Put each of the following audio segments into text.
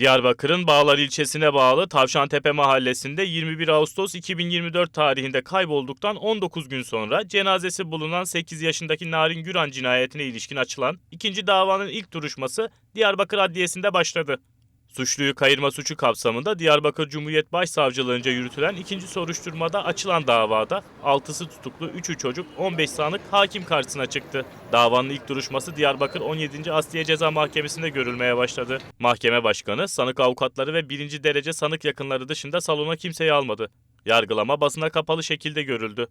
Diyarbakır'ın Bağlar ilçesine bağlı Tavşantepe mahallesinde 21 Ağustos 2024 tarihinde kaybolduktan 19 gün sonra cenazesi bulunan 8 yaşındaki Narin Güran cinayetine ilişkin açılan ikinci davanın ilk duruşması Diyarbakır Adliyesi'nde başladı. Suçluyu kayırma suçu kapsamında Diyarbakır Cumhuriyet Başsavcılığınca yürütülen ikinci soruşturmada açılan davada 6'sı tutuklu 3'ü çocuk 15 sanık hakim karşısına çıktı. Davanın ilk duruşması Diyarbakır 17. Asliye Ceza Mahkemesi'nde görülmeye başladı. Mahkeme başkanı, sanık avukatları ve birinci derece sanık yakınları dışında salona kimseyi almadı. Yargılama basına kapalı şekilde görüldü.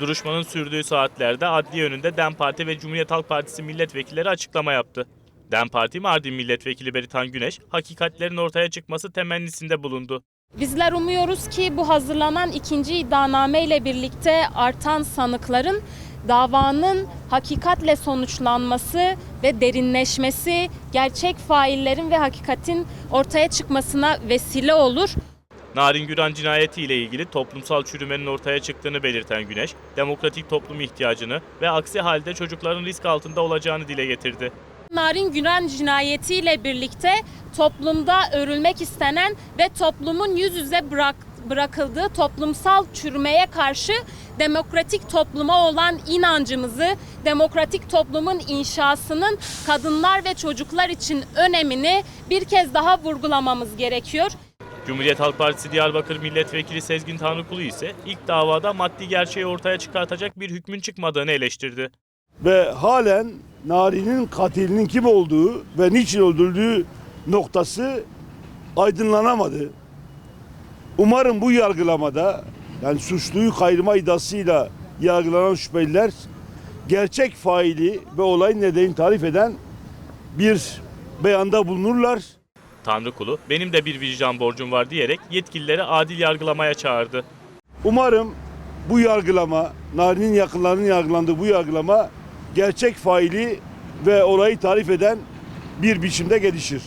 Duruşmanın sürdüğü saatlerde adliye önünde DEM Parti ve Cumhuriyet Halk Partisi milletvekilleri açıklama yaptı. DEM Parti Mardin Milletvekili Beritan Güneş, hakikatlerin ortaya çıkması temennisinde bulundu. Bizler umuyoruz ki bu hazırlanan ikinci iddianame ile birlikte artan sanıkların davanın hakikatle sonuçlanması ve derinleşmesi gerçek faillerin ve hakikatin ortaya çıkmasına vesile olur. Narin Güran cinayeti ile ilgili toplumsal çürümenin ortaya çıktığını belirten Güneş, demokratik toplum ihtiyacını ve aksi halde çocukların risk altında olacağını dile getirdi. Narin Güran cinayetiyle birlikte toplumda örülmek istenen ve toplumun yüz yüze bırak, bırakıldığı toplumsal çürümeye karşı demokratik topluma olan inancımızı, demokratik toplumun inşasının kadınlar ve çocuklar için önemini bir kez daha vurgulamamız gerekiyor. Cumhuriyet Halk Partisi Diyarbakır Milletvekili Sezgin Tanrıkulu ise ilk davada maddi gerçeği ortaya çıkartacak bir hükmün çıkmadığını eleştirdi. ve halen Nari'nin katilinin kim olduğu ve niçin öldürüldüğü noktası aydınlanamadı. Umarım bu yargılamada yani suçluyu kayırma iddiasıyla yargılanan şüpheliler gerçek faili ve olayın nedenini tarif eden bir beyanda bulunurlar. Tanrıkulu, benim de bir vicdan borcum var diyerek yetkilileri adil yargılamaya çağırdı. Umarım bu yargılama, Nari'nin yakınlarının yargılandığı bu yargılama gerçek faili ve olayı tarif eden bir biçimde gelişir.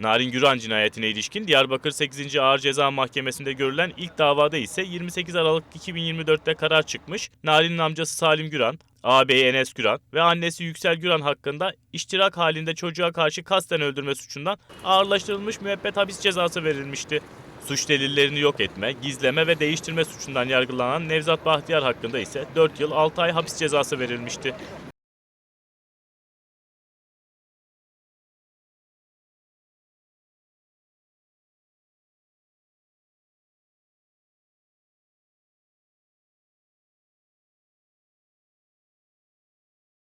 Narin Güran cinayetine ilişkin Diyarbakır 8. Ağır Ceza Mahkemesi'nde görülen ilk davada ise 28 Aralık 2024'te karar çıkmış. Narin'in amcası Salim Güran, ağabeyi Enes Güran ve annesi Yüksel Güran hakkında iştirak halinde çocuğa karşı kasten öldürme suçundan ağırlaştırılmış müebbet hapis cezası verilmişti. Suç delillerini yok etme, gizleme ve değiştirme suçundan yargılanan Nevzat Bahtiyar hakkında ise 4 yıl 6 ay hapis cezası verilmişti.